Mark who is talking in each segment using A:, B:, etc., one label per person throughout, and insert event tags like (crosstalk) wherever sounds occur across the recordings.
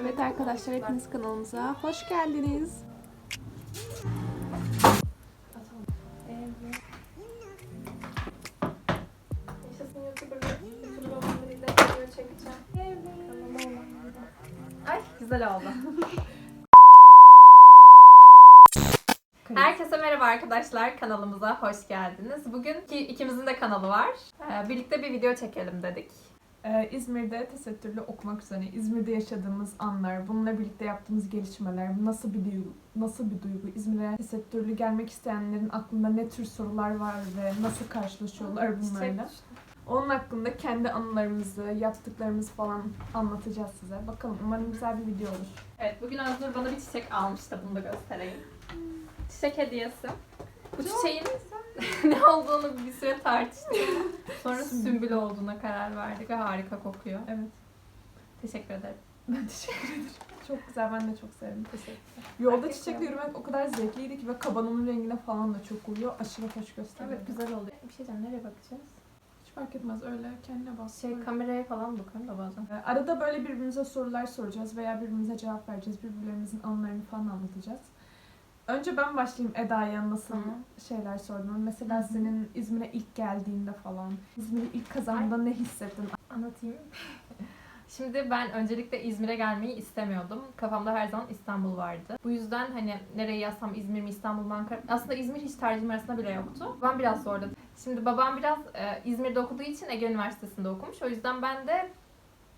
A: Evet arkadaşlar hepiniz kanalımıza hoş geldiniz.
B: Ay güzel oldu. (laughs) Herkese merhaba arkadaşlar. Kanalımıza hoş geldiniz. Bugün ki ikimizin de kanalı var. Ee, birlikte bir video çekelim dedik.
C: Ee, İzmir'de tesettürlü okumak üzere İzmir'de yaşadığımız anlar, bununla birlikte yaptığımız gelişmeler, nasıl bir duygu, nasıl bir duygu, İzmir'e tesettürlü gelmek isteyenlerin aklında ne tür sorular var ve nasıl karşılaşıyorlar bunlarla. Onun hakkında kendi anılarımızı, yaptıklarımızı falan anlatacağız size. Bakalım umarım güzel bir video olur.
B: Evet bugün Özgür bana bir çiçek almış da bunu da göstereyim. Çiçek hediyesi. Bu çiçeğin (laughs) ne olduğunu bir süre tartıştık. Sonra sümbül olduğuna karar verdik ve harika kokuyor.
C: Evet.
B: Teşekkür ederim.
C: Ben teşekkür ederim. Çok güzel, ben de çok sevdim. Teşekkürler. Yolda
B: Erkek
C: çiçekle yürümek o kadar zevkliydi ki ve kabanımın rengine falan da çok uyuyor. Aşırı hoş gösteriyor.
B: Evet güzel oldu. Bir şey diyeceğim nereye bakacağız?
C: Hiç fark etmez öyle kendine bas.
B: Şey kameraya falan bakıyorum da bazen.
C: Arada böyle birbirimize sorular soracağız veya birbirimize cevap vereceğiz. Birbirlerimizin anılarını falan anlatacağız. Önce ben başlayayım Eda'ya nasıl
B: Tamam.
C: şeyler sordum. Mesela
B: Hı hı.
C: senin İzmir'e ilk geldiğinde falan, İzmir'i ilk kazandığında ne hissettin?
B: Anlatayım. Şimdi ben öncelikle İzmir'e gelmeyi istemiyordum. Kafamda her zaman İstanbul vardı. Bu yüzden hani nereye yazsam İzmir mi İstanbul mu Ankara Aslında İzmir hiç tercihim arasında bile yoktu. Babam biraz zorladı. Şimdi babam biraz e, İzmir'de okuduğu için Ege Üniversitesi'nde okumuş. O yüzden ben de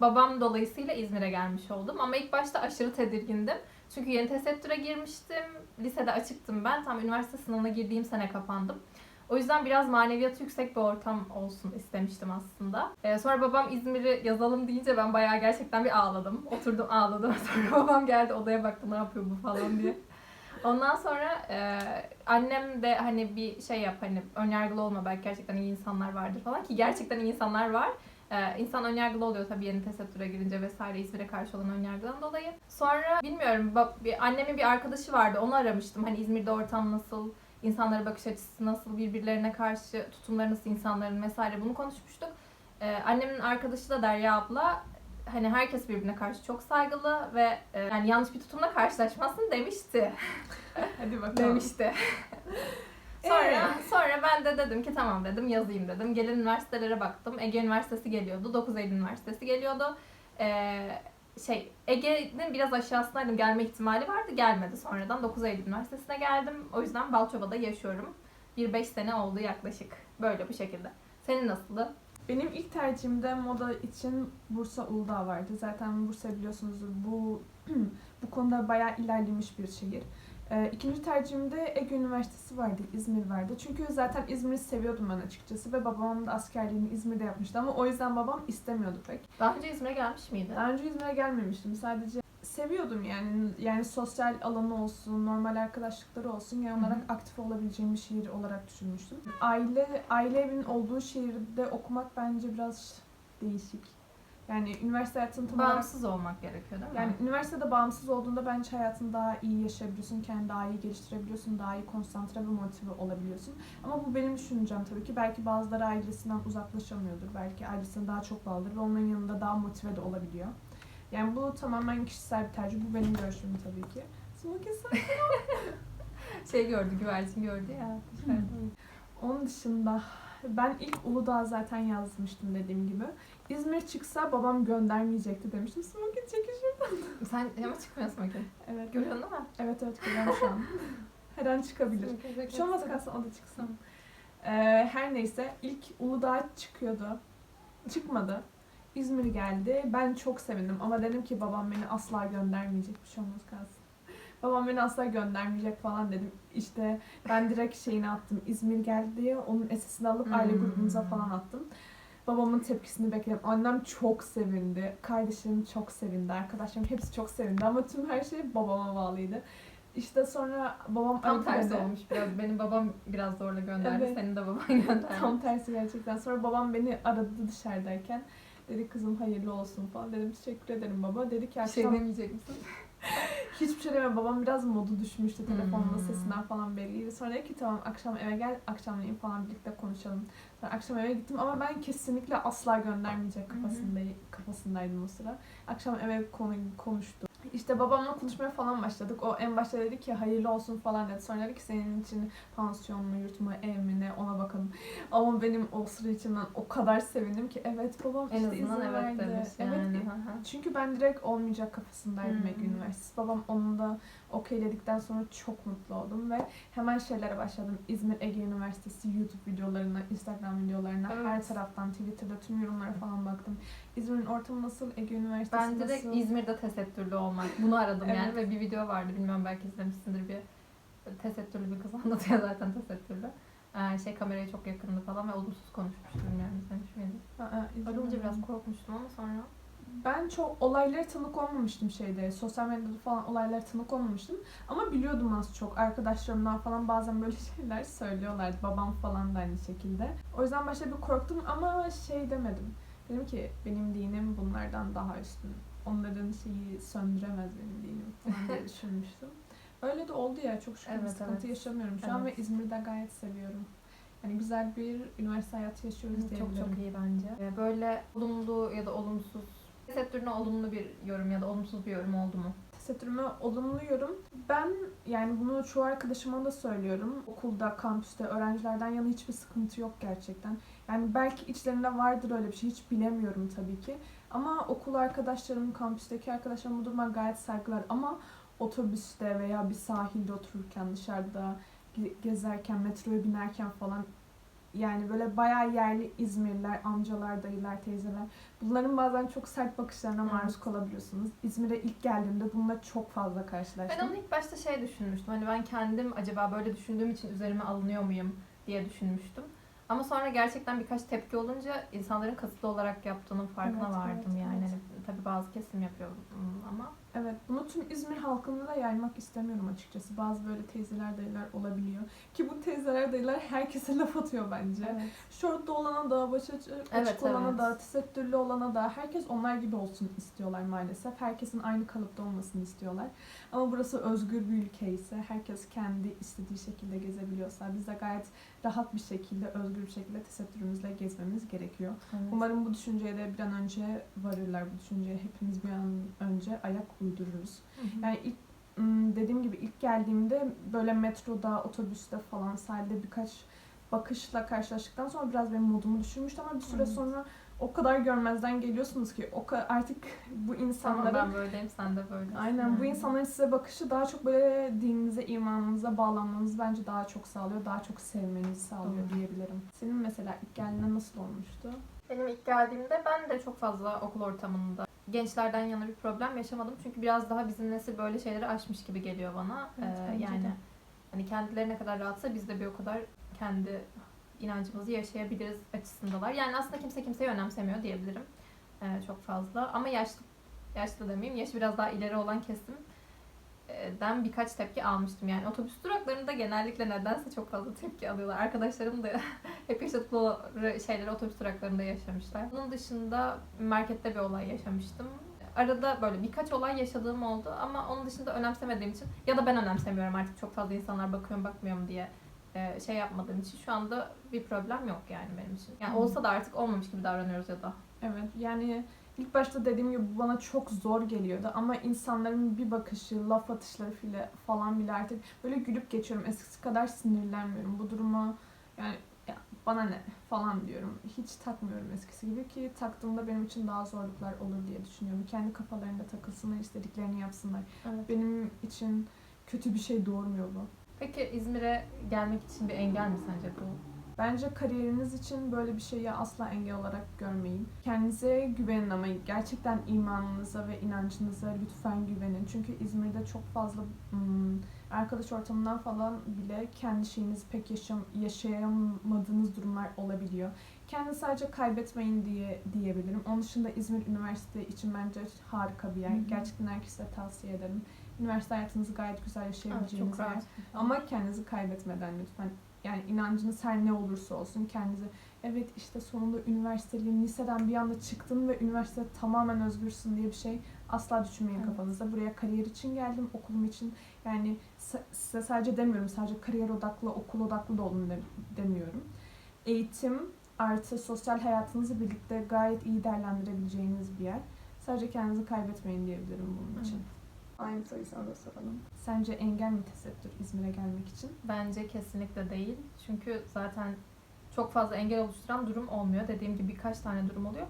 B: babam dolayısıyla İzmir'e gelmiş oldum. Ama ilk başta aşırı tedirgindim. Çünkü yeni tesettüre girmiştim. Lisede açıktım ben. Tam üniversite sınavına girdiğim sene kapandım. O yüzden biraz maneviyatı yüksek bir ortam olsun istemiştim aslında. Ee, sonra babam İzmir'i yazalım deyince ben bayağı gerçekten bir ağladım. Oturdum ağladım. (laughs) Sonra babam geldi odaya baktı ne yapıyor bu falan diye. Ondan sonra e, annem de hani bir şey yap hani önyargılı olma belki gerçekten iyi insanlar vardır falan ki gerçekten iyi insanlar var. Ee, insan önyargılı oluyor tabii yeni tesettüre girince vesaire İzmir'e karşı olan önyargıdan dolayı. Sonra bilmiyorum bab- bir, annemin bir arkadaşı vardı onu aramıştım. Hani İzmir'de ortam nasıl, insanlara bakış açısı nasıl, birbirlerine karşı tutumları nasıl insanların vesaire bunu konuşmuştuk. Ee, annemin arkadaşı da Derya abla hani herkes birbirine karşı çok saygılı ve e, yani yanlış bir tutumla karşılaşmasın demişti. (laughs)
C: Hadi bakalım.
B: demişti. (laughs) sonra
C: Ee?
B: sonra ben de dedim ki tamam dedim yazayım dedim. Gelen üniversitelere baktım. Ege Üniversitesi geliyordu. 9 Eylül Üniversitesi geliyordu. Ee, şey Ege'nin biraz aşağısındaydım. Gelme ihtimali vardı. Gelmedi sonradan. 9 Eylül Üniversitesi'ne geldim. O yüzden Balçova'da yaşıyorum. Bir 5 sene oldu yaklaşık. Böyle bu şekilde. Senin nasıldı?
C: Benim ilk tercihimde moda için Bursa Uludağ vardı. Zaten Bursa biliyorsunuz bu (clears throat) bu konuda bayağı ilerlemiş bir şehir. Ee, ikinci tercihimde Ege Üniversitesi vardı, İzmir vardı. Çünkü zaten İzmir'i seviyordum ben açıkçası ve babam da askerliğini İzmir'de yapmıştı ama o yüzden babam istemiyordu pek.
B: Daha önce İzmir'e gelmiş miydi?
C: Daha önce İzmir'e gelmemiştim. Sadece seviyordum yani. Yani sosyal alanı olsun, normal arkadaşlıkları olsun. Genel olarak aktif olabileceğim bir şehir olarak düşünmüştüm. Aile aile evinin olduğu şehirde okumak bence biraz değişik. Yani üniversite hayatını tam
B: Bağımsız olmak gerekiyor değil mi?
C: yani üniversitede bağımsız olduğunda bence hayatını daha iyi yaşayabiliyorsun, kendini daha iyi geliştirebiliyorsun, daha iyi konsantre ve motive olabiliyorsun. Ama bu benim düşüncem tabii ki. Belki bazıları ailesinden uzaklaşamıyordur. Belki ailesine daha çok bağlıdır ve onların yanında daha motive de olabiliyor. Yani bu tamamen kişisel bir tercih. Bu benim görüşüm tabii ki. Smoky sen- (laughs)
B: şey gördü, güvercin gördü ya. (laughs)
C: Onun dışında ben ilk Uludağ zaten yazmıştım dediğim gibi. İzmir çıksa babam göndermeyecekti demiştim. Smoky çekişim.
B: Sen ama (laughs) çıkmıyorsun bakın.
C: Evet.
B: Görüyorsun değil mi?
C: Evet evet görüyorum şu an. (laughs) Her an çıkabilir. Bir şey olmaz kalsın o da çıksın. Ee, her neyse ilk Uludağ çıkıyordu. Çıkmadı. İzmir geldi. Ben çok sevindim ama dedim ki babam beni asla göndermeyecek. Bir şey olmaz kalsın. (laughs) Babam beni asla göndermeyecek falan dedim. İşte ben direkt şeyini attım. İzmir geldi diye onun esesini alıp aile
B: Hmm.
C: grubumuza falan attım. Babamın tepkisini bekledim. Annem çok sevindi. Kardeşlerim çok sevindi. Arkadaşlarım hepsi çok sevindi ama tüm her şey babama bağlıydı. İşte sonra babam
B: Tam tersi
C: beni.
B: olmuş biraz. Benim babam biraz zorla gönderdi.
C: Evet.
B: Senin de baban (laughs) gönderdi.
C: Tam tersi gerçekten. Sonra babam beni aradı dışarıdayken. Dedi kızım hayırlı olsun falan. Dedim teşekkür ederim baba. Dedi ki
B: Bir şey
C: akşam
B: demeyecek misin? (laughs)
C: Hiçbir şey demiyor. Babam biraz modu düşmüştü telefonunda
B: Hmm.
C: sesinden falan belliydi. Sonra dedi ki tamam akşam eve gel akşamleyin falan birlikte konuşalım. Sonra akşam eve gittim ama ben kesinlikle asla göndermeyecek kafasındayım, kafasındaydım o sıra. Akşam eve konu, konuştuk. İşte babamla konuşmaya falan başladık. O en başta dedi ki hayırlı olsun falan dedi. Sonra dedi ki senin için pansiyon mu, yurt mu, ev mi ne ona bakalım. Ama benim o sıra içimden o kadar sevindim ki evet babam
B: En
C: işte
B: azından
C: izin
B: evet
C: verdi.
B: demiş
C: Evet
B: yani.
C: Çünkü ben direkt olmayacak kafasındaydım
B: Hmm.
C: Ege Üniversitesi. Babam onun da okeyledikten sonra çok mutlu oldum ve hemen şeylere başladım. İzmir Ege Üniversitesi YouTube videolarına, Instagram videolarına,
B: Evet.
C: her taraftan Twitter'da tüm yorumlara falan baktım. İzmir'in ortamı nasıl, Ege Üniversitesi
B: Ben direkt
C: nasıl?
B: İzmir'de tesettürlü olmak. Bunu aradım yani
C: Evet.
B: ve bir video vardı. Bilmiyorum belki izlemişsindir bir tesettürlü bir kız (laughs) anlatıyor zaten tesettürlü. Ee, şey kameraya çok yakındı falan ve olumsuz konuşmuştu bilmiyorum izlemiş miydin?
C: Aa,
B: olunca biraz korkmuştum ama sonra
C: Ben çok olaylara tanık olmamıştım şeyde. Sosyal medyada falan olaylara tanık olmamıştım. Ama biliyordum az çok. Arkadaşlarımdan falan bazen böyle (laughs) şeyler söylüyorlardı. Babam falan da aynı şekilde. O yüzden başta bir korktum ama şey demedim. Dedim ki benim dinim bunlardan daha üstün. Onların şeyi söndüremez benim dinim (laughs) falan diye düşünmüştüm. Öyle de oldu ya. Çok şükür
B: Evet,
C: sıkıntı
B: evet.
C: yaşamıyorum şu an ve
B: Evet.
C: İzmir'de gayet seviyorum. Yani güzel bir üniversite hayatı yaşıyoruz
B: çok
C: diyebilirim.
B: çok iyi bence. Böyle olumlu ya da olumsuz tesettürüne olumlu bir yorum ya da olumsuz bir yorum oldu mu?
C: Tesettürüme olumlu yorum. Ben yani bunu çoğu arkadaşıma da söylüyorum. Okulda, kampüste öğrencilerden yana hiçbir sıkıntı yok gerçekten. Yani belki içlerinde vardır öyle bir şey. Hiç bilemiyorum tabii ki. Ama okul arkadaşlarım, kampüsteki arkadaşlarım bu duruma gayet saygılar. Ama otobüste veya bir sahilde otururken, dışarıda ge- gezerken, metroya binerken falan yani böyle bayağı yerli İzmirliler, amcalar, dayılar, teyzeler. Bunların bazen çok sert bakışlarına
B: Evet.
C: maruz kalabiliyorsunuz. İzmir'e ilk geldiğimde bununla çok fazla karşılaştım.
B: Ben onu ilk başta şey düşünmüştüm. Hani ben kendim acaba böyle düşündüğüm için üzerime alınıyor muyum diye düşünmüştüm. Ama sonra gerçekten birkaç tepki olunca insanların kasıtlı olarak yaptığının farkına
C: Evet,
B: vardım
C: evet,
B: yani.
C: evet.
B: Tabii bazı kesim yapıyor hmm, ama
C: Evet, bunu tüm İzmir halkına da yaymak istemiyorum açıkçası. Bazı böyle teyzeler, dayılar olabiliyor. Ki bu teyzeler, dayılar herkese (laughs) laf atıyor bence.
B: evet.
C: Şortlu olana da, başı açık,
B: Evet,
C: olana
B: evet.
C: da, tesettürlü olana da herkes onlar gibi olsun istiyorlar maalesef. Herkesin aynı kalıpta olmasını istiyorlar. Ama burası özgür bir ülke ise herkes kendi istediği şekilde gezebiliyorsa biz de gayet rahat bir şekilde, özgür bir şekilde tesettürümüzle gezmemiz gerekiyor. Umarım bu düşünceye de bir an önce varırlar. Bu düşünceye hepimiz bir an önce ayak uydururuz. Yani ilk dediğim gibi ilk geldiğimde böyle metroda, otobüste falan sahilde birkaç bakışla karşılaştıktan sonra biraz benim modumu düşürmüştü ama bir süre
B: Evet.
C: sonra o kadar görmezden geliyorsunuz ki o artık (laughs) bu
B: Tamam
C: insanların
B: ben böyleyim sen de böylesin.
C: Aynen bu insanların size bakışı daha çok böyle dininize, imanınıza bağlanmanızı bence daha çok sağlıyor. Daha çok sevmenizi sağlıyor
B: Doğru.
C: diyebilirim. Senin mesela ilk geldiğinde nasıl olmuştu?
B: Benim ilk geldiğimde ben de çok fazla okul ortamında gençlerden yana bir problem yaşamadım. Çünkü biraz daha bizim nesil böyle şeyleri aşmış gibi geliyor bana.
C: Evet,
B: Ee, yani
C: de.
B: hani kendileri ne kadar rahatsa biz de bir o kadar kendi inancımızı yaşayabiliriz açısındalar. Yani aslında kimse kimseyi önemsemiyor diyebilirim. Ee, çok fazla. Ama yaşlı yaşlı demeyeyim, yaşı biraz daha ileri olan kesim den birkaç tepki almıştım. Yani otobüs duraklarında genellikle nedense çok fazla tepki alıyorlar. Arkadaşlarım da (laughs) hep yaşadıkları şeyleri otobüs duraklarında yaşamışlar. Bunun dışında markette bir olay yaşamıştım. Arada böyle birkaç olay yaşadığım oldu ama onun dışında önemsemediğim için ya da ben önemsemiyorum artık çok fazla insanlar bakıyor mu bakmıyor mu diye e, şey yapmadığım için şu anda bir problem yok yani benim için. Yani olsa da artık olmamış gibi davranıyoruz ya da.
C: Evet yani ilk başta dediğim gibi bu bana çok zor geliyordu ama insanların bir bakışı, laf atışları file, falan bile artık böyle gülüp geçiyorum. Eskisi kadar sinirlenmiyorum. Bu duruma yani ya bana ne falan diyorum. Hiç takmıyorum eskisi gibi ki taktığımda benim için daha zorluklar olur diye düşünüyorum. Kendi kafalarında takılsınlar, istediklerini yapsınlar.
B: Evet.
C: Benim için kötü bir şey doğurmuyor bu.
B: Peki İzmir'e gelmek için bir engel mi sence bu?
C: Bence kariyeriniz için böyle bir şeyi asla engel olarak görmeyin. Kendinize güvenin ama gerçekten imanınıza ve inancınıza lütfen güvenin. Çünkü İzmir'de çok fazla hmm, arkadaş ortamından falan bile kendi şeyinizi pek yaşam, yaşayamadığınız durumlar olabiliyor. Kendinizi sadece kaybetmeyin diye diyebilirim. Onun dışında İzmir Üniversite için bence harika bir yer.
B: Hı hı.
C: Gerçekten herkese tavsiye ederim. Üniversite hayatınızı gayet güzel
B: Evet,
C: yaşayabileceğiniz bir yer.
B: rahat.
C: Ama kendinizi kaybetmeden lütfen. Yani inancınız her ne olursa olsun kendinizi evet işte sonunda üniversiteliyim, liseden bir anda çıktın ve üniversitede tamamen özgürsün diye bir şey Asla düşünmeyin
B: Evet.
C: kafanızda. Buraya kariyer için geldim, okulum için. Yani size sadece demiyorum, sadece kariyer odaklı, okul odaklı da olun de- demiyorum. Eğitim artı sosyal hayatınızı birlikte gayet iyi değerlendirebileceğiniz bir yer. Sadece kendinizi kaybetmeyin diyebilirim bunun için.
A: Aynı soruyu sana da soralım.
C: Sence engel mi tesettür İzmir'e gelmek için?
B: Bence kesinlikle değil. Çünkü zaten çok fazla engel oluşturan durum olmuyor. Dediğim gibi birkaç tane durum oluyor.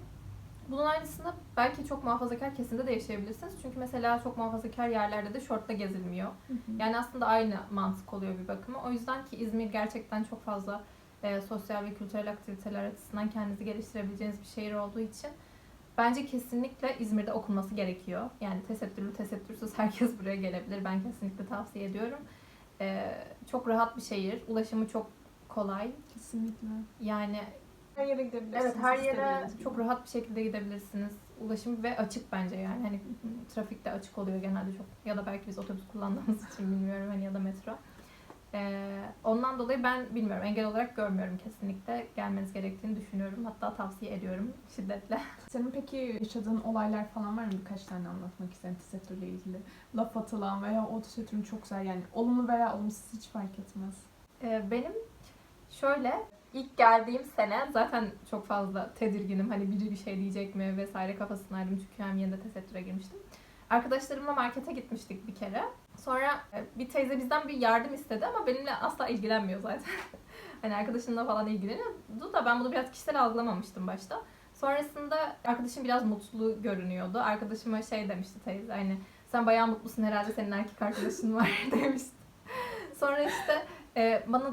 B: Bunun aynısını belki çok muhafazakar kesimde de yaşayabilirsiniz. Çünkü mesela çok muhafazakar yerlerde de şortla gezilmiyor. Yani aslında aynı mantık oluyor bir bakıma. O yüzden ki İzmir gerçekten çok fazla e, sosyal ve kültürel aktiviteler açısından kendinizi geliştirebileceğiniz bir şehir olduğu için bence kesinlikle İzmir'de okunması gerekiyor. Yani tesettürlü tesettürsüz herkes buraya gelebilir. Ben kesinlikle tavsiye ediyorum. E, çok rahat bir şehir. Ulaşımı çok kolay.
C: Kesinlikle.
B: Yani
A: Her yere gidebilirsiniz.
B: evet her yere çok rahat bir şekilde gidebilirsiniz. Ulaşım ve açık bence yani. Hani trafik de açık oluyor genelde çok. Ya da belki biz otobüs kullandığımız için bilmiyorum hani ya da metro. Ee, ondan dolayı ben bilmiyorum engel olarak görmüyorum kesinlikle. Gelmeniz gerektiğini düşünüyorum. Hatta tavsiye ediyorum şiddetle. (laughs)
C: Senin peki yaşadığın olaylar falan var mı? Birkaç tane anlatmak isterim tesettürle ilgili. Laf atılan veya o tesettürün çok güzel yani olumlu veya olumsuz hiç fark etmez.
B: Ee, benim şöyle ilk geldiğim sene zaten çok fazla tedirginim. Hani biri bir şey diyecek mi vesaire kafasındaydım çünkü hem yeni de tesettüre girmiştim. Arkadaşlarımla markete gitmiştik bir kere. Sonra e, bir teyze bizden bir yardım istedi ama benimle asla ilgilenmiyor zaten. (laughs) hani arkadaşımla falan ilgileniyordu da ben bunu biraz kişisel algılamamıştım başta. Sonrasında arkadaşım biraz mutlu görünüyordu. Arkadaşıma şey demişti teyze hani sen bayağı mutlusun herhalde senin erkek arkadaşın var (laughs) demişti. Sonra işte e, bana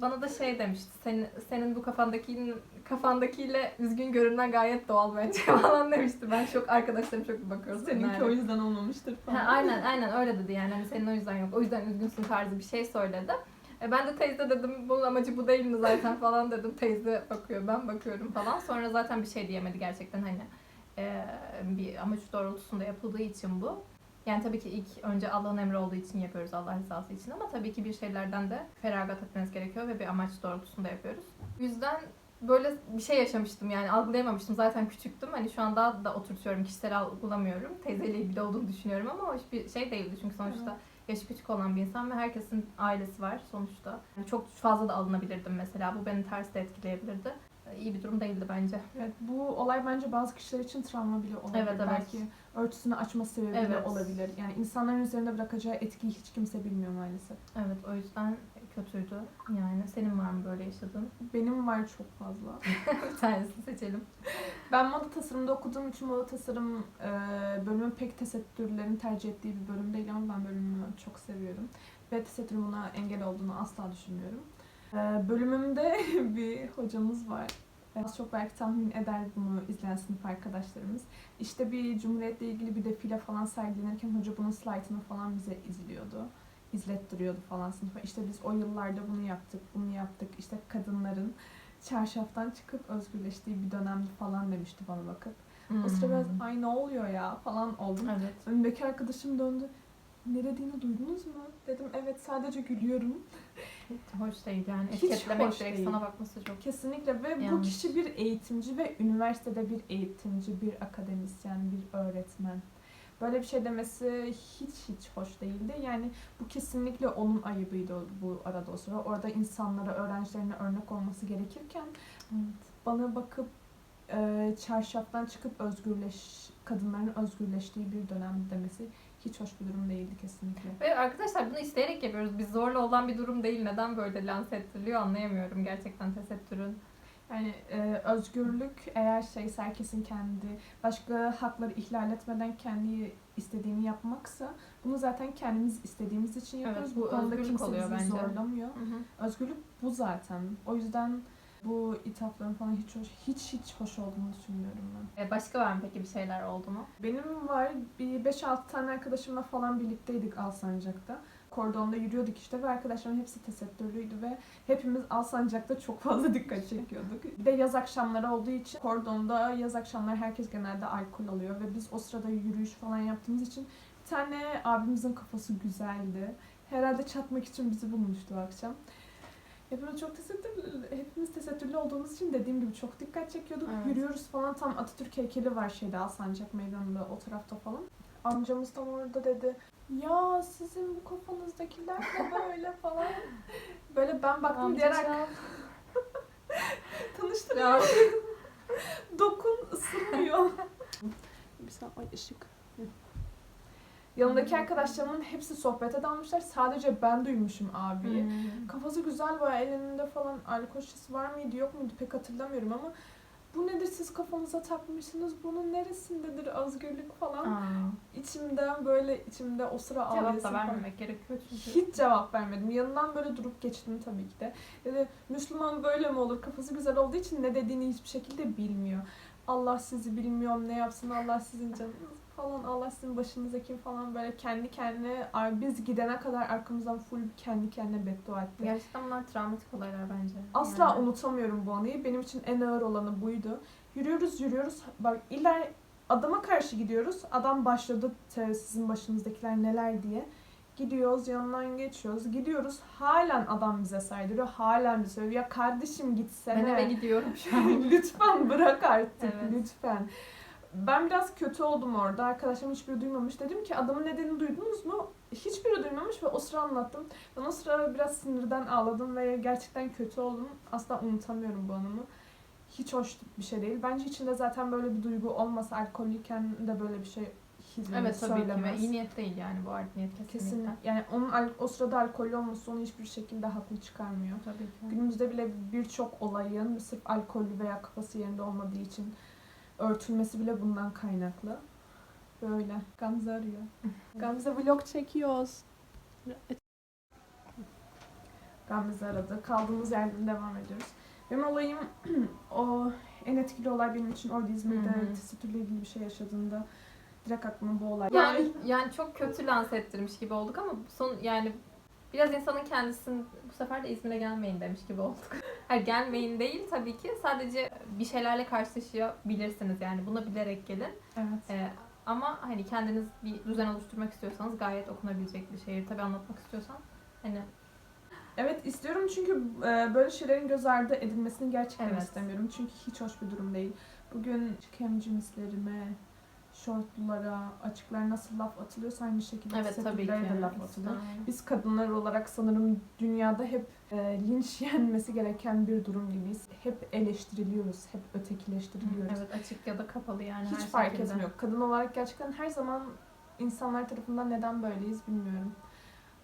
B: bana da şey demişti. Senin senin bu kafandaki kafandakiyle üzgün görünmen gayet doğal bence (laughs) falan demişti. Ben çok arkadaşlarım çok bakıyoruz.
C: Seninki o yüzden olmamıştır falan.
B: Ha, aynen aynen öyle dedi yani hani senin o yüzden yok. O yüzden üzgünsün tarzı bir şey söyledi. E, ben de teyze dedim bunun amacı bu değil mi zaten falan dedim. Teyze bakıyor ben bakıyorum falan. Sonra zaten bir şey diyemedi gerçekten hani e, bir amaç doğrultusunda yapıldığı için bu. Yani tabii ki ilk önce Allah'ın emri olduğu için yapıyoruz Allah rızası için ama tabii ki bir şeylerden de feragat etmeniz gerekiyor ve bir amaç doğrultusunda yapıyoruz. O yüzden böyle bir şey yaşamıştım yani algılayamamıştım. Zaten küçüktüm. Hani şu an daha da oturtuyorum. Kişisel algılamıyorum. Teyzeyle ilgili olduğunu düşünüyorum ama o hiçbir şey değildi. Çünkü sonuçta yaşı küçük olan bir insan ve herkesin ailesi var sonuçta. Yani çok fazla da alınabilirdim mesela. Bu beni ters de etkileyebilirdi. İyi bir durum değildi bence.
C: Evet, bu olay bence bazı kişiler için travma bile olabilir.
B: Evet, evet.
C: Belki örtüsünü açma sebebi bile
B: Evet.
C: olabilir. Yani insanların üzerinde bırakacağı etkiyi hiç kimse bilmiyor maalesef.
B: Evet o yüzden kötüydü. Yani senin var mı böyle yaşadığın?
C: Benim var çok fazla. (laughs)
B: bir tanesini seçelim.
C: Ben moda tasarımda okuduğum için moda tasarım e, bölümü pek tesettürlerin tercih ettiği bir bölüm değil ama ben bölümümü çok seviyorum. Ve tesettürün buna engel olduğunu asla düşünmüyorum. E, bölümümde (laughs) bir hocamız var. E, Az çok belki tahmin eder bunu izleyen sınıf arkadaşlarımız. İşte bir cumhuriyetle ilgili bir defile falan sergilenirken hoca bunun slaytını falan bize izliyordu. İzlettiriyordu falan sınıfa. İşte biz o yıllarda bunu yaptık, bunu yaptık. İşte kadınların çarşaftan çıkıp özgürleştiği bir dönemdi falan demişti bana bakıp. O sıra biraz
B: Hmm.
C: ay ne oluyor ya falan oldum.
B: Evet.
C: Önümdeki arkadaşım döndü. Ne dediğini duydunuz mu? Dedim evet sadece gülüyorum.
B: Hoş değil yani.
C: Hiç
B: Etiketlemek
C: hoş
B: direkt
C: değil.
B: sana bakması çok
C: Kesinlikle ve bu
B: Yanlış.
C: kişi bir eğitimci ve üniversitede bir eğitimci, bir akademisyen, bir öğretmen. Böyle bir şey demesi hiç hiç hoş değildi. Yani bu kesinlikle onun ayıbıydı bu arada o sıra. Orada insanlara, öğrencilerine örnek olması gerekirken bana bakıp e, çarşaftan çıkıp özgürleş, kadınların özgürleştiği bir dönem demesi hiç hoş bir durum değildi kesinlikle.
B: Ve arkadaşlar bunu isteyerek yapıyoruz. Biz zorla olan bir durum değil. Neden böyle lanse ettiriliyor anlayamıyorum gerçekten tesettürün.
C: Yani e, özgürlük eğer şey herkesin kendi başka hakları ihlal etmeden kendi istediğini yapmaksa bunu zaten kendimiz istediğimiz için yapıyoruz.
B: Evet, bu
C: konuda
B: özgürlük
C: kimse bizi
B: bence.
C: zorlamıyor. Özgürlük bu zaten. O yüzden bu ithafların falan hiç hoş, hiç hiç hoş olduğunu düşünmüyorum ben.
B: E, başka var mı peki bir şeyler oldu mu?
C: Benim var bir 5-6 tane arkadaşımla falan birlikteydik Alsancak'ta. Kordonda yürüyorduk işte ve arkadaşlarım hepsi tesettürlüydü ve hepimiz Alsancak'ta çok fazla dikkat çekiyorduk. Bir de yaz akşamları olduğu için kordonda yaz akşamları herkes genelde alkol alıyor ve biz o sırada yürüyüş falan yaptığımız için bir tane abimizin kafası güzeldi. Herhalde çatmak için bizi bulmuştu akşam. Hepimiz çok tesettürlü, hepimiz tesettürlü olduğumuz için dediğim gibi çok dikkat çekiyorduk.
B: Evet.
C: Yürüyoruz falan tam Atatürk heykeli var şeyde Alsancak Meydanı'nda o tarafta falan. Amcamız tam orada dedi. Ya sizin bu kafanızdakiler de böyle (laughs) falan. Böyle ben baktım diğer ar- tanıştırıyor. Dokun ısırmıyor.
A: Bir saniye ay ışık.
C: Yanındaki arkadaşlarımın hepsi sohbete dalmışlar. Sadece ben duymuşum abiyi.
B: Hmm.
C: Kafası güzel bayağı elinde falan alkol şişesi var mıydı yok muydu pek hatırlamıyorum ama bu nedir siz kafanıza takmışsınız bunun neresindedir özgürlük falan.
B: Aa,
C: İçimden böyle içimde o sıra
B: Cevap
C: ağlayasım
B: da
C: falan.
B: vermemek gerekiyor çünkü.
C: Hiç cevap vermedim. Yanından böyle durup geçtim tabii ki de. Dedi Müslüman böyle mi olur? Kafası güzel olduğu için ne dediğini hiçbir şekilde bilmiyor. Allah sizi bilmiyorum ne yapsın Allah sizin canınız falan Allah sizin başınıza kim falan böyle kendi kendine "Ay, biz gidene kadar arkamızdan full kendi kendine beddua etti.
B: Gerçekten bunlar travmatik olaylar bence.
C: Asla
B: Yani.
C: unutamıyorum bu anıyı. Benim için en ağır olanı buydu. Yürüyoruz yürüyoruz. Bak iler adama karşı gidiyoruz. Adam başladı "Te- sizin başınızdakiler neler diye. Gidiyoruz yanından geçiyoruz. Gidiyoruz. Halen adam bize saydırıyor. Halen bize söylüyor. Ya kardeşim gitsene.
B: Ben eve gidiyorum şu an. (laughs)
C: lütfen bırak artık.
B: Evet.
C: Lütfen. Ben biraz kötü oldum orada. Arkadaşlarım hiçbiri duymamış. Dedim ki adamın nedenini duydunuz mu? Hiçbiri duymamış ve o sıra anlattım. Ben o sıra biraz sinirden ağladım ve gerçekten kötü oldum. Asla unutamıyorum bu anımı. Hiç hoş bir şey değil. Bence içinde zaten böyle bir duygu olmasa alkollüyken de böyle bir şey
B: evet tabii ki ve
C: söylemez.
B: iyi niyet değil yani bu art niyet kesinlikle.
C: Kesin. Yani onun o sırada alkollü olması onu hiçbir şekilde haklı çıkarmıyor.
B: Tabii ki.
C: Günümüzde bile birçok olayın sırf alkollü veya kafası yerinde olmadığı için örtülmesi bile bundan kaynaklı. Böyle. Gamze arıyor. (laughs)
A: Gamze vlog çekiyoruz.
C: Gamze aradı. Kaldığımız yerden devam ediyoruz. Benim olayım (clears throat) o en etkili olay benim için oydu İzmir'de tesettürle ilgili bir şey yaşadığında direkt aklıma bu olay.
B: Yani yani çok kötü lanse ettirmiş gibi olduk ama son yani biraz insanın kendisini bu sefer de İzmir'e gelmeyin demiş gibi olduk. (laughs) Hayır gelmeyin değil tabii ki sadece bir şeylerle karşılaşabilirsiniz yani buna bilerek gelin.
C: Evet.
B: Ee, ama hani kendiniz bir düzen oluşturmak istiyorsanız gayet okunabilecek bir şehir. Tabii anlatmak istiyorsan hani
C: Evet istiyorum çünkü e, böyle şeylerin göz ardı edilmesini gerçekten
B: Evet.
C: istemiyorum. Çünkü hiç hoş bir durum değil. Bugün hem cinslerime, şortlulara, açıklara nasıl laf atılıyorsa aynı şekilde
B: evet
C: tesettürlere de laf atılıyor. Biz kadınlar olarak sanırım dünyada hep e, linç (laughs) yenmesi gereken bir durum gibiyiz. Hep eleştiriliyoruz, hep ötekileştiriliyoruz.
B: Evet açık ya da kapalı yani
C: Hiç
B: her
C: fark
B: şekilde.
C: etmiyor. Kadın olarak gerçekten her zaman insanlar tarafından neden böyleyiz bilmiyorum.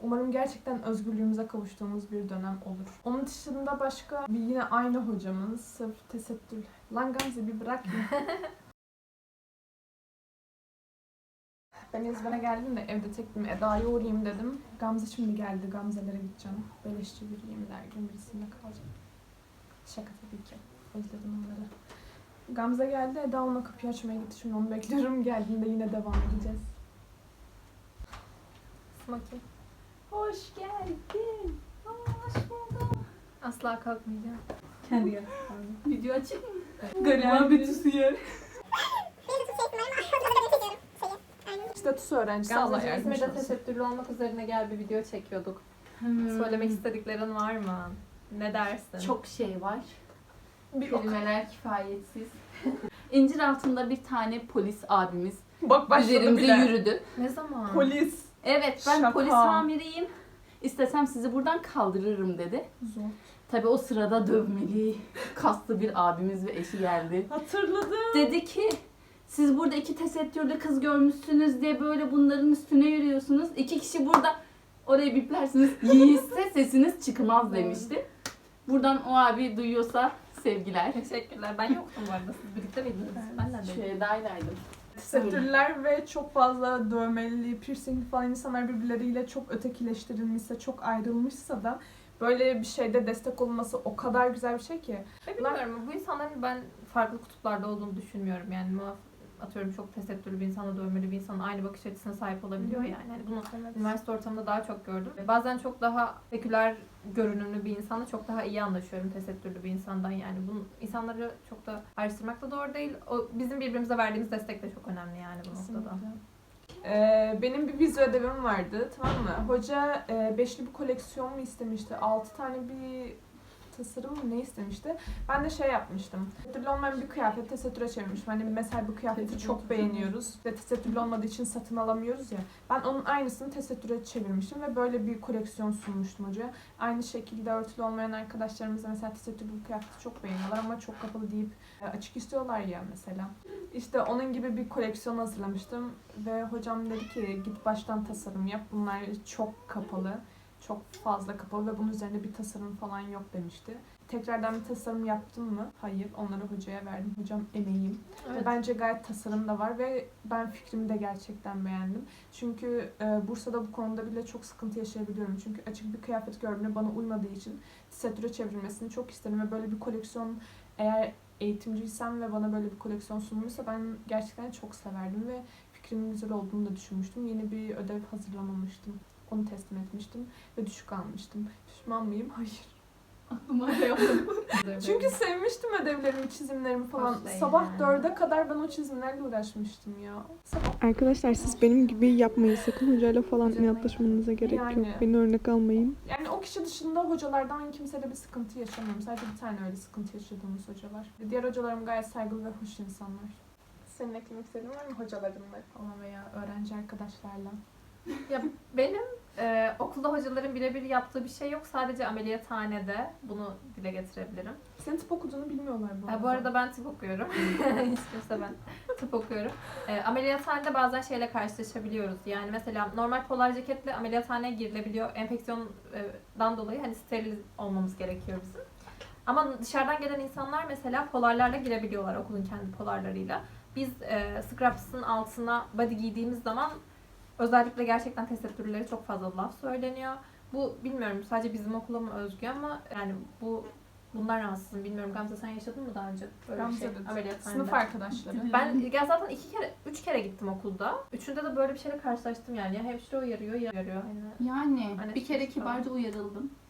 C: Umarım gerçekten özgürlüğümüze kavuştuğumuz bir dönem olur. Onun dışında başka bir yine aynı hocamın sırf tesettür. Lan Gamze bir bırak ya. (laughs) ben İzmir'e geldim de evde tektim Eda'ya uğrayayım dedim. Gamze şimdi geldi. Gamze'lere gideceğim. Beleşçi bir yeminler gün birisinde kalacağım. Şaka tabii ki. Özledim onları. Gamze geldi. Eda ona kapıyı açmaya gitti. Şimdi onu bekliyorum. Geldiğinde yine devam edeceğiz.
B: Smoky.
C: Hoş geldin.
B: Hoş buldum. Asla kalkmayacağım.
A: Kendi yaratım.
D: Video açayım mı?
C: Gariban bütüsü yer. (laughs) Statüsü öğrencisi Allah
B: Gamzeciğim
C: yardımcısı
B: İzmir'de
C: olsun.
B: tesettürlü olmak üzerine gel bir video çekiyorduk.
D: Hmm.
B: Söylemek istediklerin var mı? Ne dersin?
D: Çok şey var.
C: Bir o-
D: Kelimeler kifayetsiz. (laughs) İncir altında bir tane polis abimiz
C: Bak başladı
D: üzerimize
C: bile.
D: yürüdü.
B: Ne zaman?
C: Polis.
D: Evet ben
C: Şaka.
D: polis amiriyim. İstesem sizi buradan kaldırırım dedi.
C: Zor.
D: Tabii o sırada dövmeli, kaslı bir abimiz ve eşi geldi.
C: Hatırladım.
D: Dedi ki siz burada iki tesettürlü kız görmüşsünüz diye böyle bunların üstüne yürüyorsunuz. İki kişi burada orayı biplersiniz. Yiğitse sesiniz çıkmaz demişti. Buradan o abi duyuyorsa sevgiler.
B: Teşekkürler. Ben yoktum bu arada. Siz birlikte miydiniz? Ben de değilim.
D: Eda'ylaydım.
C: Tesettürler ve çok fazla dövmeli, piercing falan insanlar birbirleriyle çok ötekileştirilmişse, çok ayrılmışsa da böyle bir şeyde destek olması o kadar güzel bir şey ki.
B: Ve bilmiyorum bu insanların ben farklı kutuplarda olduğunu düşünmüyorum. Yani muaf atıyorum çok tesettürlü bir insanla dövmeli bir insanla aynı bakış açısına sahip olabiliyor yani. yani bunu üniversite ortamında daha çok gördüm. Bazen çok daha seküler görünümlü bir insanla çok daha iyi anlaşıyorum tesettürlü bir insandan yani. Bunu insanları çok da ayrıştırmak da doğru değil. O bizim birbirimize verdiğimiz destek de çok önemli yani bu noktada.
C: Ee, benim bir vize ödevim vardı tamam mı? Hoca e, beşli bir koleksiyon mu istemişti? Altı tane bir tasarım mı ne istemişti. Ben de şey yapmıştım. Tesettürlü olmayan bir kıyafet tesettüre çevirmiştim. Hani mesela bir kıyafeti çok beğeniyoruz ve tesettürlü olmadığı için satın alamıyoruz ya. Ben onun aynısını tesettüre çevirmiştim ve böyle bir koleksiyon sunmuştum hocaya. Aynı şekilde örtülü olmayan arkadaşlarımız da mesela tesettürlü bir kıyafeti çok beğeniyorlar ama çok kapalı deyip e, açık istiyorlar ya mesela. İşte onun gibi bir koleksiyon hazırlamıştım ve hocam dedi ki git baştan tasarım yap. Bunlar çok kapalı, çok fazla kapalı ve bunun üzerinde bir tasarım falan yok demişti. Tekrardan bir tasarım yaptım mı? Hayır. Onları hocaya verdim. Hocam emeğim. Ve
B: Evet.
C: Bence gayet tasarım da var ve ben fikrimi de gerçekten beğendim. Çünkü e, Bursa'da bu konuda bile çok sıkıntı yaşayabiliyorum. Çünkü açık bir kıyafet gördüğümde bana uymadığı için tesettüre çevrilmesini çok isterim ve böyle bir koleksiyon eğer eğitimciysem ve bana böyle bir koleksiyon sunulmuşsa ben gerçekten çok severdim ve fikrimin güzel olduğunu da düşünmüştüm. Yeni bir ödev hazırlamamıştım. Onu teslim etmiştim ve düşük almıştım. Pişman mıyım? Hayır.
D: Aklıma yaptım? (laughs)
C: Çünkü sevmiştim ödevlerimi, çizimlerimi falan.
B: Değil
C: Sabah dörde kadar ben o çizimlerle uğraşmıştım ya. Sabah
A: Arkadaşlar siz benim gibi yapmayın. Sakın hocayla falan inatlaşmanıza gerek yok.
C: Yani.
A: Beni örnek almayın.
C: Yani o kişi dışında hocalardan kimseyle bir sıkıntı yaşamıyorum. Sadece bir tane öyle sıkıntı yaşadığımız hocalar. Diğer hocalarım gayet saygılı ve hoş insanlar. Senin eklemek istediğin var mı hocalarınla falan veya öğrenci arkadaşlarla?
B: Ya benim e, okulda hocaların birebir yaptığı bir şey yok. Sadece ameliyathanede bunu dile getirebilirim.
C: Senin tıp okuduğunu bilmiyorlar bu arada.
B: bu arada ben tıp okuyorum. (laughs) Hiç kimse ben tıp okuyorum. E, ameliyathanede bazen şeyle karşılaşabiliyoruz. Yani mesela normal polar ceketle ameliyathaneye girilebiliyor. Enfeksiyondan dolayı hani steril olmamız gerekiyor bizim. Ama dışarıdan gelen insanlar mesela polarlarla girebiliyorlar okulun kendi polarlarıyla. Biz e, scrubs'ın altına body giydiğimiz zaman özellikle gerçekten tesettürleri çok fazla laf söyleniyor. Bu bilmiyorum sadece bizim okula mı özgü ama yani bu bunlar rahatsızım. Bilmiyorum Gamze sen yaşadın mı daha önce böyle bir şey
C: Gamze de
B: ameliyathanede?
C: Sınıf arkadaşları.
B: Ben ya zaten iki kere, üç kere gittim okulda. Üçünde de böyle bir şeyle karşılaştım yani. Ya hemşire uyarıyor ya uyarıyor. Hani
D: Yani
B: Hani
D: bir kere kibarca uyarıldım. (laughs)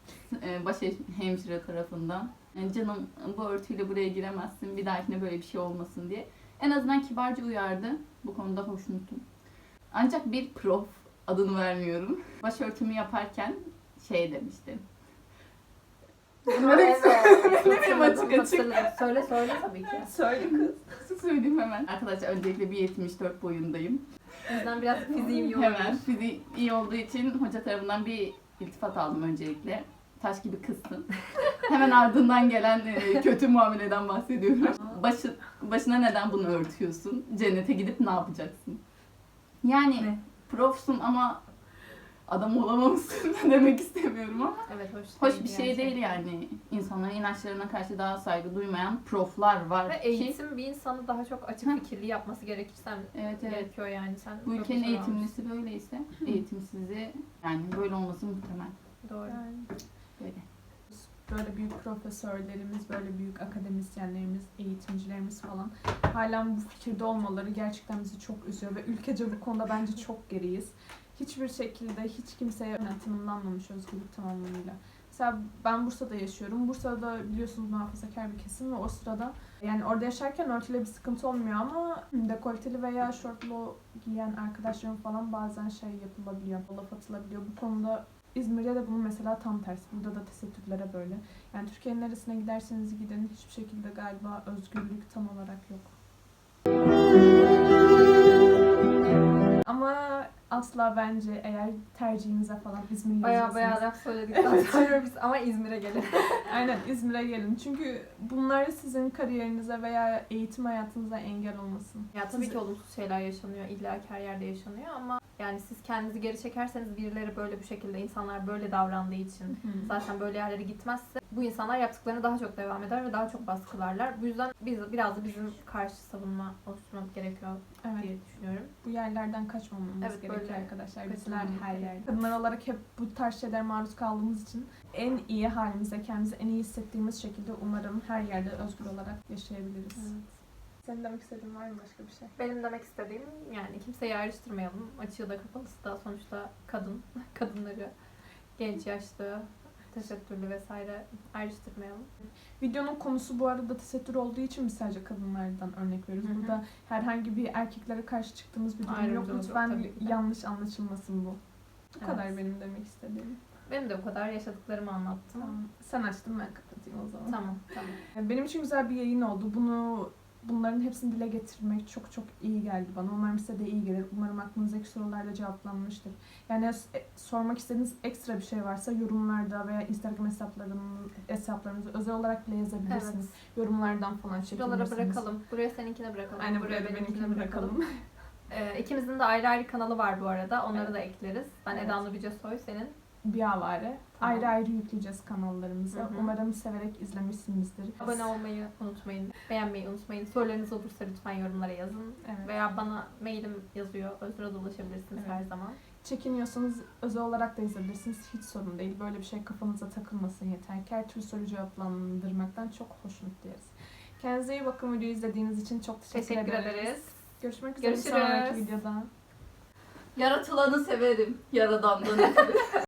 D: Ee, Baş hemşire tarafından. Yani canım bu örtüyle buraya giremezsin. Bir dahakine böyle bir şey olmasın diye. En azından kibarca uyardı. Bu konuda hoşnutum. Ancak bir prof adını vermiyorum. Başörtümü yaparken şey demişti. Söylemeyeyim açık açık.
B: Söyle söyle tabii ki.
C: Söyle kız.
D: Söyleyeyim hemen. Arkadaşlar öncelikle 1.74 boyundayım.
B: O yüzden biraz fiziğim yok.
D: Hemen fiziği iyi olduğu için hoca tarafından bir iltifat aldım öncelikle. Taş gibi kızsın. (laughs) Hemen ardından gelen e, kötü muameleden bahsediyorum. Başı, başına neden bunu örtüyorsun? Cennete gidip ne yapacaksın? Yani
B: Ne?
D: profsun ama adam olamamışsın (laughs) demek istemiyorum ama
B: Evet hoş,
D: hoş
B: değil
D: bir şey
B: gerçekten.
D: değil yani. İnsanların inançlarına karşı daha saygı duymayan proflar var
B: Ve
D: ki
B: eğitim bir insanı daha çok açık fikirli yapması gerekirse
D: evet evet
B: gerekiyor yani. Sen
D: bu ülkenin eğitimlisi böyleyse eğitimsizi yani böyle olması muhtemel.
B: Doğru.
C: Yani
D: Böyle.
C: Böyle büyük profesörlerimiz, böyle büyük akademisyenlerimiz, eğitimcilerimiz falan halen bu fikirde olmaları gerçekten bizi çok üzüyor ve ülkece bu konuda bence (laughs) çok geriyiz. Hiçbir şekilde hiç kimseye tanımlanmamış özgürlük tam anlamıyla. Mesela ben Bursa'da yaşıyorum. Bursa'da biliyorsunuz muhafazakar bir kesim ve o sırada yani orada yaşarken örtüyle bir sıkıntı olmuyor ama dekolteli veya şortlu giyen arkadaşlarım falan bazen şey yapılabiliyor, laf atılabiliyor. Bu konuda İzmir'de de bunun mesela tam tersi. Burada da tesettürlere böyle. Yani Türkiye'nin neresine giderseniz gidin hiçbir şekilde galiba özgürlük tam olarak yok. Ama asla bence eğer tercihinize falan İzmir
B: Baya baya laf söyledikten sonra biz ama İzmir'e gelin. (laughs)
C: Aynen İzmir'e gelin. Çünkü bunlar sizin kariyerinize veya eğitim hayatınıza engel olmasın.
B: Ya tabii
C: Siz-
B: ki olumsuz şeyler yaşanıyor. İlla ki her yerde yaşanıyor ama yani siz kendinizi geri çekerseniz birileri böyle bu şekilde insanlar böyle davrandığı için zaten böyle yerlere gitmezse bu insanlar yaptıklarına daha çok devam eder ve daha çok baskılarlar. Bu yüzden biz biraz da bizim karşı savunma oluşturmamız gerekiyor
C: Evet.
B: diye düşünüyorum.
C: Bu yerlerden kaçmamamız
B: Evet,
C: gerekiyor arkadaşlar. Bizler her yerde. Kadınlar olarak hep bu tarz şeylere maruz kaldığımız için en iyi halimize, kendimizi en iyi hissettiğimiz şekilde umarım her yerde özgür olarak yaşayabiliriz. Senin demek istediğin var mı başka bir şey?
B: Benim demek istediğim yani kimseyi ayrıştırmayalım. Açığı da kapalısı da sonuçta kadın. (laughs) Kadınları genç yaşlı, tesettürlü vesaire ayrıştırmayalım.
C: Videonun konusu bu arada tesettür olduğu için biz sadece kadınlardan örnek veriyoruz.
B: Hı hı.
C: Burada herhangi bir erkeklere karşı çıktığımız bir durum yok. Lütfen yanlış anlaşılmasın bu. Bu
B: Evet.
C: kadar benim demek istediğim.
B: Benim de bu kadar yaşadıklarımı anlattım.
C: Tamam. Sen açtın ben kapatayım. o zaman.
B: Tamam tamam.
C: Benim için güzel bir yayın oldu. Bunu bunların hepsini dile getirmek çok çok iyi geldi bana. Umarım size de iyi gelir. Umarım aklınızdaki sorularla cevaplanmıştır. Yani e, sormak istediğiniz ekstra bir şey varsa yorumlarda veya Instagram hesaplarının hesaplarınızı özel olarak bile yazabilirsiniz.
B: Evet.
C: Yorumlardan falan çekebilirsiniz.
B: bırakalım. Buraya seninkine bırakalım.
C: Aynen buraya da
B: benimkine
C: benimkini bırakalım. (laughs)
B: Ee, ikimizin de ayrı ayrı kanalı var bu arada. Onları
C: Evet.
B: da ekleriz. Ben
C: Evet.
B: Eda Nur Yücesoy, senin.
C: Bir avare.
B: Tamam.
C: Ayrı ayrı yükleyeceğiz kanallarımıza.
B: Hı hı.
C: Umarım severek izlemişsinizdir.
B: Abone olmayı unutmayın. Beğenmeyi unutmayın. Sorularınız olursa lütfen yorumlara yazın.
C: Evet.
B: Veya bana mailim yazıyor. Özgür'e de ulaşabilirsiniz
C: Evet.
B: her zaman.
C: Çekiniyorsanız özel olarak da yazabilirsiniz. Hiç sorun değil. Böyle bir şey kafanıza takılmasın yeter ki. Her türlü soru cevaplandırmaktan çok hoşnut duyarız. Kendinize iyi bakın. Videoyu izlediğiniz için çok teşekkür,
B: Teşekkür
C: ederiz.
B: ederiz.
C: Görüşmek üzere bir
B: Görüşürüz.
C: sonraki videoda.
D: Yaratılanı severim. Yaradandan. (laughs)